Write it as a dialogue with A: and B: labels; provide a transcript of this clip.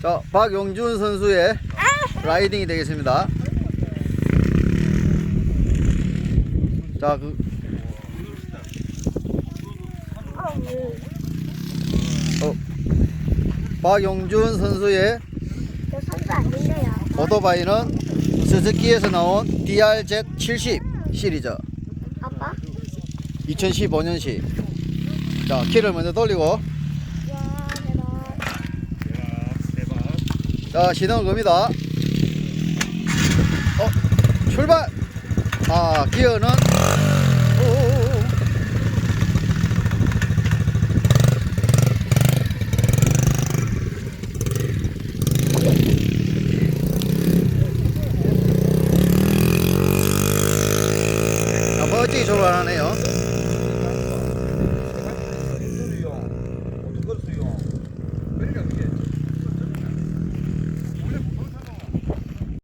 A: 자, 박용준 선수의 라이딩이 되겠습니다. 자, 그, 어, 박용준 선수의. 오토바이는 스즈키에서 나온 DRZ70 시리즈
B: 아빠?
A: 2015년식. 자, 키를 먼저 돌리고, 자, 시동 겁니다. 어, 출발! 아, 기어는, 멋지게 출발하네요.